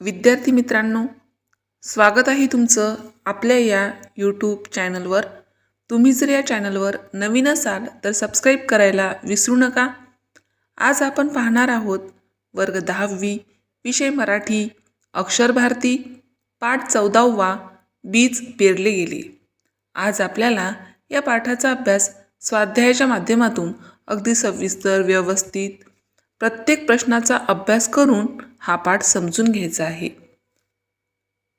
विद्यार्थी मित्रांनो स्वागत आहे तुमचं आपल्या या यूट्यूब चॅनलवर तुम्ही जर या चॅनलवर नवीन असाल तर सबस्क्राईब करायला विसरू नका. आज आपण पाहणार आहोत वर्ग दहावी विषय मराठी अक्षर भारती पाठ चौदावा बीज पेरले गेले. आज आपल्याला या पाठाचा अभ्यास स्वाध्यायाच्या माध्यमातून अगदी सविस्तर व्यवस्थित प्रत्येक प्रश्नाचा अभ्यास करून हा पाठ समजून घ्यायचा आहे.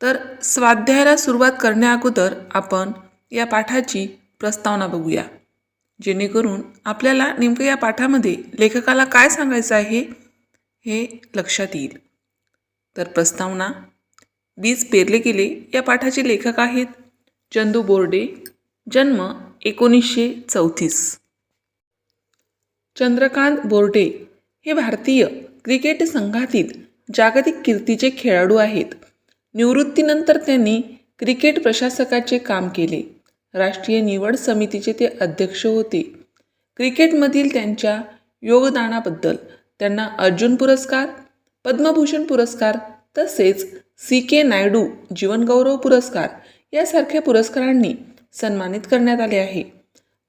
तर स्वाध्यायाला सुरुवात करण्याअगोदर आपण या पाठाची प्रस्तावना बघूया. जेणेकरून आपल्याला नेमकं या पाठामध्ये लेखकाला काय सांगायचं आहे हे लक्षात येईल. तर प्रस्तावना बीज पेरले गेले या पाठाचे लेखक आहेत चंदू बोर्डे जन्म एकोणीसशे चौतीस. चंद्रकांत बोर्डे हे भारतीय क्रिकेट संघातील जागतिक कीर्तीचे खेळाडू आहेत. निवृत्तीनंतर त्यांनी क्रिकेट प्रशासकाचे काम केले. राष्ट्रीय निवड समितीचे ते अध्यक्ष होते. क्रिकेटमधील त्यांच्या योगदानाबद्दल त्यांना अर्जुन पुरस्कार पद्मभूषण पुरस्कार तसेच सी के नायडू जीवनगौरव पुरस्कार यासारख्या पुरस्कारांनी सन्मानित करण्यात आले आहे.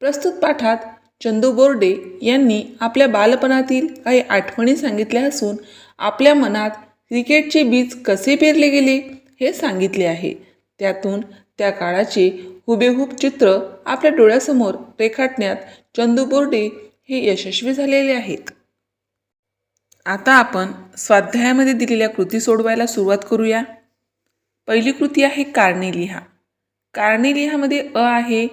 प्रस्तुत पाठात चंदू बोर्डे यांनी आपल्या बालपणातील काही आठवणी सांगितल्या असून आपल्या मनात क्रिकेटचे बीज कसे पेरले गेले हे सांगितले आहे. त्यातून त्या काळाचे हुबेहूब चित्र आपल्या डोळ्यासमोर रेखाटण्यात चंदू बोर्डे हे यशस्वी झालेले आहेत. आता आपण स्वाध्यायामध्ये दिलेल्या कृती सोडवायला सुरुवात करूया. पहिली कृती आहे कारणे लिहा. कारणे लिहामध्ये अ आहे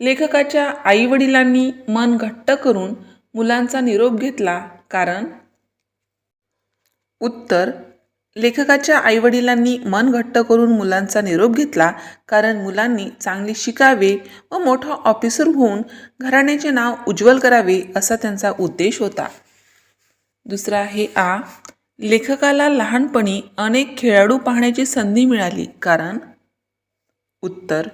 लेखकाच्या आईवडिलांनी मन घट्ट करून मुलांचा निरोप घेतला कारण उत्तर लेखकाच्या आईवडिलांनी मन घट्ट करून मुलांचा निरोप घेतला कारण मुलांनी चांगले शिकावे व मोठा ऑफिसर होऊन घराण्याचे नाव उज्ज्वल करावे असा त्यांचा उद्देश होता. दुसरा आहे आ लेखकाला लहानपणी अनेक खेळाडू पाहण्याची संधी मिळाली कारण उत्तर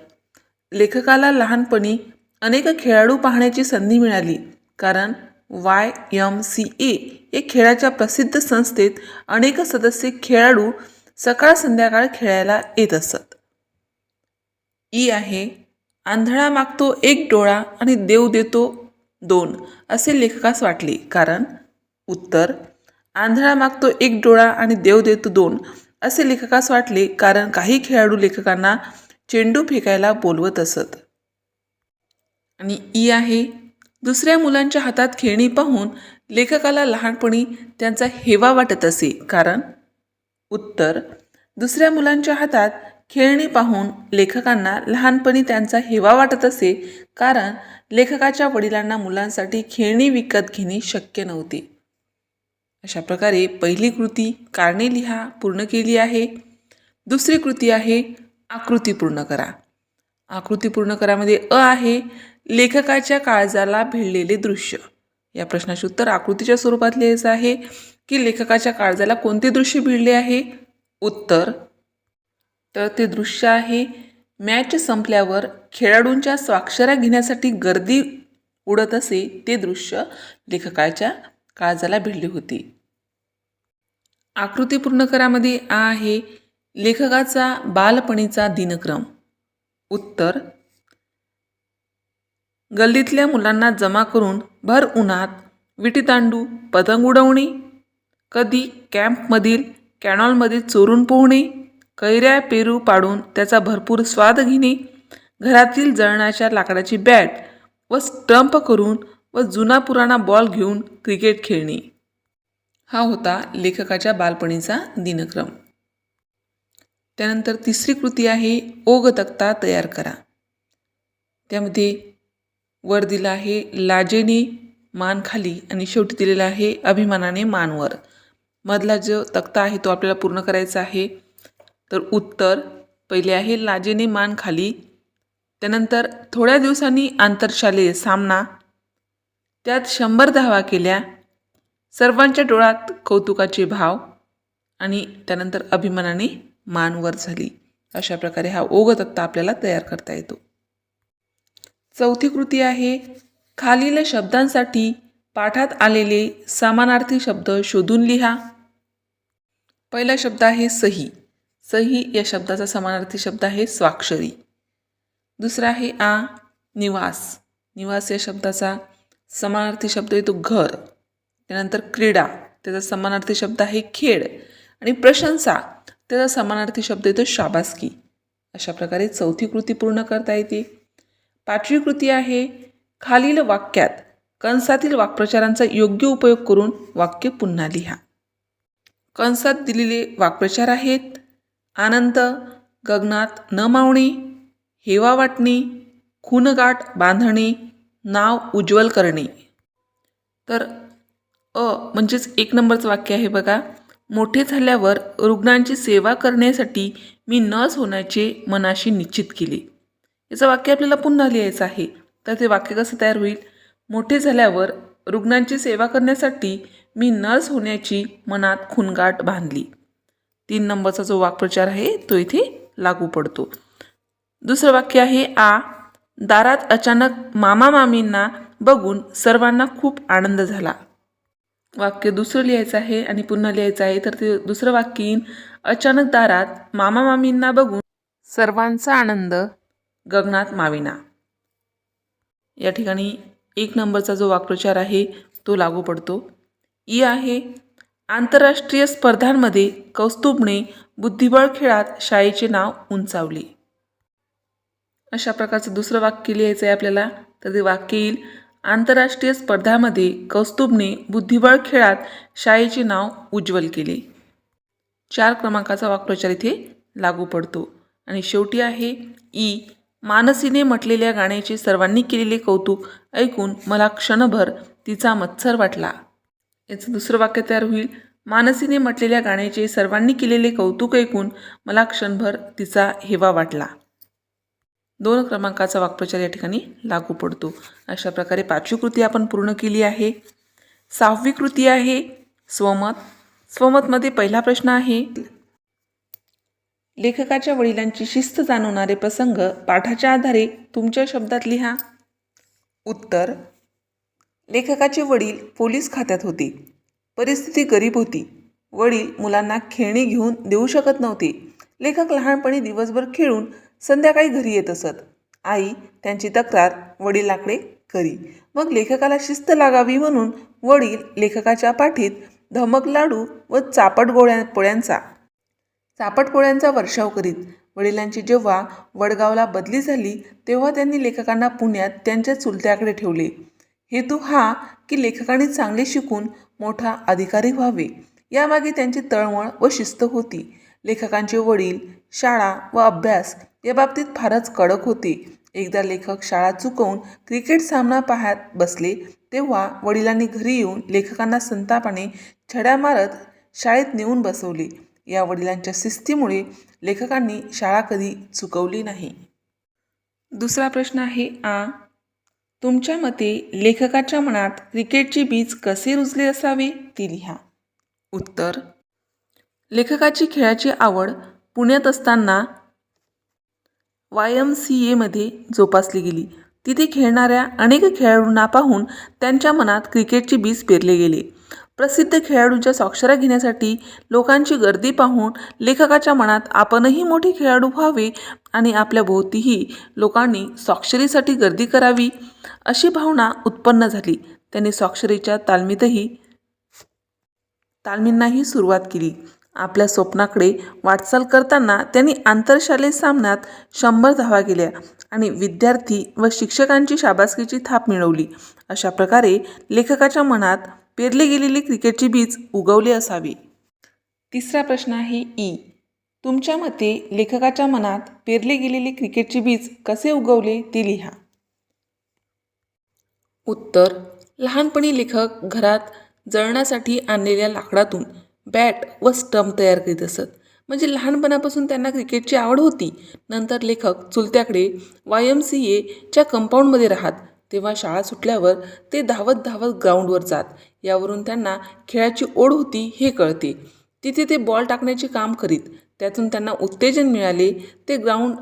लेखकाला लहानपणी अनेक खेळाडू पाहण्याची संधी मिळाली कारण वाय यम सी ए या खेळाच्या प्रसिद्ध संस्थेत अनेक सदस्य खेळाडू सकाळ संध्याकाळ खेळायला येत असत. ई आहे आंधळा मागतो एक डोळा आणि देव देतो दोन असे लेखकास वाटले. कारण उत्तर आंधळा मागतो एक डोळा आणि देव देतो दोन असे लेखकास वाटले. कारण काही खेळाडू लेखकांना चेंडू फेकायला बोलवत असत. आणि ई आहे दुसऱ्या मुलांच्या हातात खेळणी पाहून लेखकाला लहानपणी त्यांचा हेवा वाटत असे. कारण उत्तर दुसऱ्या मुलांच्या हातात खेळणी पाहून लेखकांना लहानपणी त्यांचा हेवा वाटत असे. कारण लेखकाच्या वडिलांना मुलांसाठी खेळणी विकत घेणे शक्य नव्हते. अशा प्रकारे पहिली कृती कारणे लिहा पूर्ण केली आहे. दुसरी कृती आहे आकृती पूर्ण करा. आकृती पूर्ण करामध्ये अ आहे. लेखकाच्या काळजाला भिडलेले दृश्य. या प्रश्नाचे उत्तर आकृतीच्या स्वरूपात लिहायचं आहे. की लेखकाच्या काळजाला कोणते दृश्य भिडले आहे? उत्तर तर ते दृश्य आहे मॅच संपल्यावर खेळाडूंच्या स्वाक्षऱ्या घेण्यासाठी गर्दी उडत असे ते दृश्य लेखकाच्या काळजाला भिडले होते. आकृती पूर्ण करामध्ये आ आहे लेखकाचा बालपणीचा दिनक्रम. उत्तर गल्लीतल्या मुलांना जमा करून भर उन्हात विटीदांडू पतंग उडवणे कधी कॅम्पमधील कॅनॉलमध्ये चोरून पोहणे कैऱ्या पेरू पाडून त्याचा भरपूर स्वाद घेणे घरातील जळणाच्या लाकडाची बॅट व स्टंप करून व जुना पुराणा बॉल घेऊन क्रिकेट खेळणे. हा होता लेखकाच्या बालपणीचा दिनक्रम. त्यानंतर तिसरी कृती आहे ओग तक्ता तयार करा. त्यामध्ये वर दिला आहे लाजेने मान खाली आणि शेवटी दिलेला आहे अभिमानाने मानवर मधला जो तक्ता आहे तो आपल्याला पूर्ण करायचा आहे. तर उत्तर पहिले आहे लाजेने मान खाली. त्यानंतर थोड्या दिवसांनी आंतरशालेय सामना. त्यात शंभर धावा केल्या. सर्वांच्या डोळ्यात कौतुकाचे भाव आणि त्यानंतर अभिमानाने मानवर झाली. अशा प्रकारे हा ओघ तक्ता आपल्याला तयार करता येतो. चौथी कृती आहे. खालील शब्दांसाठी पाठात आलेले समानार्थी शब्द शोधून लिहा. पहिला शब्द आहे सही. सही या शब्दाचा समानार्थी शब्द आहे स्वाक्षरी. दुसरा आहे आ निवास. निवास या शब्दाचा समानार्थी शब्द येतो घर. त्यानंतर क्रीडा त्याचा समानार्थी शब्द आहे खेळ. आणि प्रशंसा त्याचा समानार्थी शब्द येतो शाबासकी. अशा प्रकारे चौथी कृती पूर्ण करता येते. पाचवी कृती आहे खालील वाक्यात कंसातील वाक्प्रचारांचा योग्य उपयोग करून वाक्य पुन्हा लिहा. कंसात दिलेले वाक्प्रचार आहेत आनंद गगनात न मावणे हेवा वाटणे खूनगाठ बांधणे नाव उज्ज्वल करणे. तर अ म्हणजेच एक नंबरचं वाक्य आहे बघा मोठे झाल्यावर रुग्णांची सेवा करण्यासाठी मी नर्स होण्याचे मनाशी निश्चित केले. याचं वाक्य आपल्याला पुन्हा लिहायचं आहे. तर ते वाक्य कसं तयार होईल? मोठे झाल्यावर रुग्णांची सेवा करण्यासाठी मी नर्स होण्याची मनात खुणगाठ बांधली. तीन नंबरचा जो वाक्प्रचार आहे तो इथे लागू पडतो. दुसरं वाक्य आहे आ दारात अचानक मामा मामींना बघून सर्वांना खूप आनंद झाला. वाक्य दुसरं लिहायचं आहे आणि पुन्हा लिहायचं आहे तर ते दुसरं वाक्य येईन अचानक दारात मामा मामींना बघून सर्वांचा आनंद गगनात माविना. या ठिकाणी एक नंबरचा जो वाक्प्रचार आहे तो लागू पडतो. ई आहे आंतरराष्ट्रीय स्पर्धांमध्ये कौस्तुभने बुद्धिबळ खेळात शाळेचे नाव उंचावले. अशा प्रकारचं दुसरं वाक्य लिहायचं आहे आपल्याला. तर ते वाक्य येईल आंतरराष्ट्रीय स्पर्धामध्ये कौस्तुभने बुद्धिबळ खेळात शाळेचे नाव उज्ज्वल केले. चार क्रमांकाचा वाक्प्रचार इथे लागू पडतो. आणि शेवटी आहे ई मानसीने म्हटलेल्या गाण्याचे सर्वांनी केलेले कौतुक ऐकून मला क्षणभर तिचा मत्सर वाटला. याचं दुसरं वाक्य तयार होईल. मानसीने म्हटलेल्या गाण्याचे सर्वांनी केलेले कौतुक ऐकून मला क्षणभर तिचा हेवा वाटला. दोन क्रमांकाचा वाक्प्रचार या ठिकाणी लागू पडतो. अशा प्रकारे पाचवी कृती आपण पूर्ण केली आहे. सहावी कृती आहे स्वमत. स्वमतमध्ये पहिला प्रश्न आहे लेखकाच्या वडिलांची शिस्त जाणवणारे प्रसंग पाठाच्या आधारे तुमच्या शब्दात लिहा. उत्तर. लेखकाचे वडील पोलीस खात्यात होते. परिस्थिती गरीब होती. वडील मुलांना खेळणी घेऊन देऊ शकत नव्हते. लेखक लहानपणी दिवसभर खेळून संध्याकाळी घरी येत असत. आई त्यांची तक्रार वडिलांकडे करी. मग लेखकाला शिस्त लागावी म्हणून वडील लेखकाच्या पाठीत धमक लाडू व चापट गोळ्या पोळ्यांचा सापटपोळ्यांचा वर्षाव करीत. वडिलांची जेव्हा वडगावला बदली झाली तेव्हा त्यांनी लेखकांना पुण्यात त्यांच्या चुलत्याकडे ठेवले. हेतू हा की लेखकांनी चांगले शिकून मोठा अधिकारी व्हावे. यामागे त्यांची तळमळ व शिस्त होती. लेखकांचे वडील शाळा व अभ्यास या बाबतीत फारच कडक होते. एकदा लेखक शाळा चुकवून क्रिकेट सामना पाहत बसले तेव्हा वडिलांनी घरी येऊन लेखकांना संतापाने छड्या मारत शाळेत नेऊन बसवले. या वडिलांच्या शिस्तीमुळे लेखकांनी शाळा कधी चुकवली नाही. दुसरा प्रश्न आहे आ. तुमच्या मते लेखकाच्या मनात क्रिकेटची बीज कसे रुजले असावे? ती लिहा. उत्तर. लेखकाची खेळाची आवड पुण्यात असताना वाय एम सी एमध्ये जोपासली गेली. तिथे खेळणाऱ्या अनेक खेळाडूंना पाहून त्यांच्या मनात क्रिकेटचे बीज पेरले गेले. प्रसिद्ध खेळाडूंच्या स्वाक्षऱ्या घेण्यासाठी लोकांची गर्दी पाहून लेखकाच्या मनात आपणही मोठे खेळाडू व्हावे आणि आपल्या भोवतीही लोकांनी स्वाक्षरीसाठी गर्दी करावी अशी भावना उत्पन्न झाली. त्यांनी स्वाक्षरीच्या तालमीतही तालमींनाही सुरुवात केली. आपल्या स्वप्नाकडे वाटचाल करताना त्यांनी आंतरशालेय सामन्यात शंभर धावा केल्या आणि विद्यार्थी व शिक्षकांची शाबासकीची थाप मिळवली. अशा प्रकारे लेखकाच्या मनात पेरले गेलेले क्रिकेटचे बीज उगवले असावे. तिसरा प्रश्न आहे ई. तुमच्या मते लेखकाच्या मनात पेरले गेलेले क्रिकेटचे बीज कसे उगवले ते लिहा. उत्तर. लहानपणी लेखक घरात जळण्यासाठी आणलेल्या लाकडातून बॅट व स्टंप तयार करीत असत. म्हणजे लहानपणापासून त्यांना क्रिकेटची आवड होती. नंतर लेखक चुलत्याकडे वाय एम सी एच्या कंपाऊंडमध्ये राहत तेव्हा शाळा सुटल्यावर ते धावत धावत ग्राउंडवर जात. यावरून त्यांना खेळाची ओढ होती हे कळते. तिथे ते बॉल टाकण्याचे काम करीत. त्यातून त्यांना उत्तेजन मिळाले. ते ग्राउंड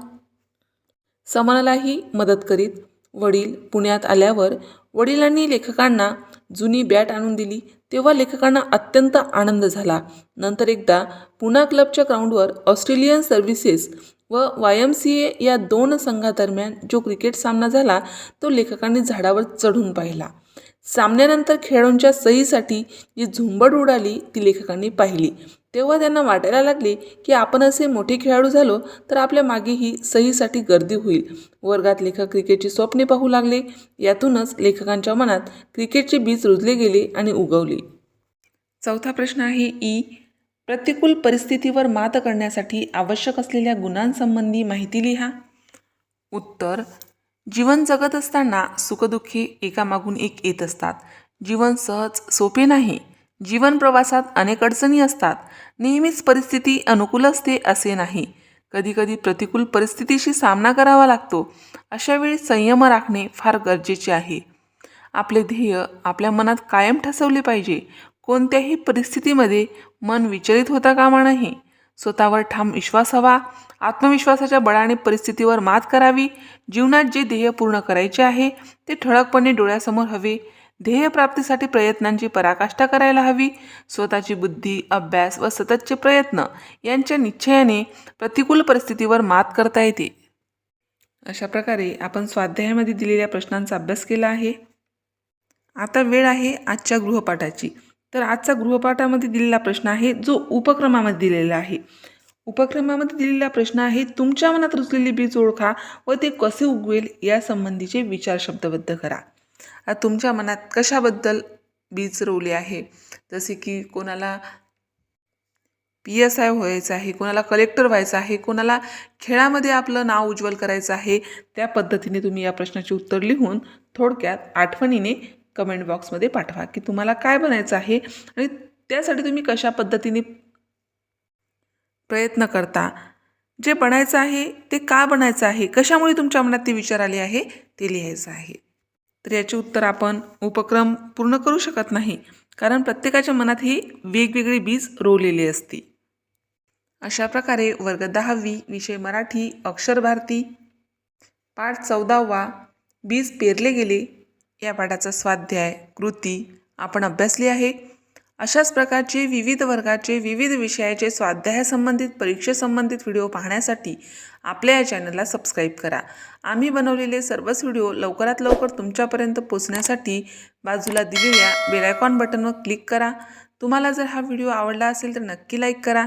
समानालाही मदत करीत. वडील पुण्यात आल्यावर वडिलांनी लेखकांना जुनी बॅट आणून दिली. तेव्हा लेखकांना अत्यंत आनंद झाला. नंतर एकदा पुणा क्लबच्या ग्राउंडवर ऑस्ट्रेलियन सर्व्हिसेस व वाय एम सी ए या दोन संघादरम्यान जो क्रिकेट सामना झाला तो लेखकांनी झाडावर चढून पाहिला. सामन्यानंतर खेळाडूंच्या सहीसाठी जी झुंबड उडाली ती लेखकांनी पाहिली. तेव्हा त्यांना वाटायला लागले की आपण असे मोठे खेळाडू झालो तर आपल्या मागेही सहीसाठी गर्दी होईल. वर्गात लेखक क्रिकेटची स्वप्ने पाहू लागले. यातूनच लेखकांच्या मनात क्रिकेटचे बीज रुजले गेले आणि उगवले. चौथा प्रश्न आहे ई. प्रतिकूल परिस्थितीवर मात करण्यासाठी आवश्यक असलेल्या गुणांसंबंधी माहिती लिहा. उत्तर जीवन जगत असताना सुखदुःखे एकामागून एक येत असतात. जीवन सहज सोपे नाही. जीवन प्रवासात अनेक अडचणी असतात. नेहमीच परिस्थिती अनुकूल असते असे नाही. कधीकधी प्रतिकूल परिस्थितीशी सामना करावा लागतो. अशावेळी संयम राखणे फार गरजेचे आहे. आपले ध्येय आपल्या मनात कायम ठसवले पाहिजे. कोणत्याही परिस्थितीमध्ये मन विचलित होता कामा नये. स्वतःवर ठाम विश्वास हवा. आत्मविश्वासाच्या बळाने परिस्थितीवर मात करावी. जीवनात जे ध्येय पूर्ण करायचे आहे ते ठळकपणे डोळ्यासमोर हवे. ध्येयप्राप्तीसाठी प्रयत्नांची पराकाष्ठा करायला हवी. स्वतःची बुद्धी अभ्यास व सततचे प्रयत्न यांच्या निश्चयाने प्रतिकूल परिस्थितीवर मात करता येते. अशा प्रकारे आपण स्वाध्यायामध्ये दिलेल्या प्रश्नांचा अभ्यास केला आहे. आता वेळ आहे आजच्या गृहपाठाची. तर आजचा गृहपाठामध्ये दिलेला प्रश्न आहे जो उपक्रमामध्ये दिलेला आहे. उपक्रमामध्ये दिलेला प्रश्न आहे तुमच्या मनात रुचलेली बीज ओळखा व ते कसे उगवेल यासंबंधीचे विचार शब्दबद्ध करा. तुमच्या मनात कशाबद्दल बीज रोवले आहे? जसे की कोणाला पी एस आय व्हायचं आहे कोणाला कलेक्टर व्हायचं आहे कोणाला खेळामध्ये आपलं नाव उज्ज्वल करायचं आहे त्या पद्धतीने तुम्ही या प्रश्नाचे उत्तर लिहून थोडक्यात आठवणीने कमेंट बॉक्समध्ये पाठवा की तुम्हाला काय बनायचं आहे आणि त्यासाठी तुम्ही कशा पद्धतीने प्रयत्न करता जे बनायचं आहे ते का बनायचं आहे कशामुळे तुमच्या मनात ते विचार आले आहे ते लिहायचं आहे. तर याचे उत्तर आपण उपक्रम पूर्ण करू शकत नाही कारण प्रत्येकाच्या मनात ही वेगवेगळी बीज रोवलेली असते. अशा प्रकारे वर्ग दहावी विषय मराठी अक्षर भारती पाठ चौदावा बीज पेरले गेले या पाठाचा स्वाध्याय कृती आपण अभ्यासली आहे. अशाच प्रकारचे विविध वर्गाचे विविध विषयाचे स्वाध्यायासंबंधित परीक्षेसंबंधित व्हिडिओ पाहण्यासाठी आपल्या या चॅनलला सबस्क्राईब करा. आम्ही बनवलेले सर्वच व्हिडिओ लवकरात लवकर तुमच्यापर्यंत पोचण्यासाठी बाजूला दिलेल्या बेलायकॉन बटनवर क्लिक करा. तुम्हाला जर हा व्हिडिओ आवडला असेल तर नक्की लाईक करा.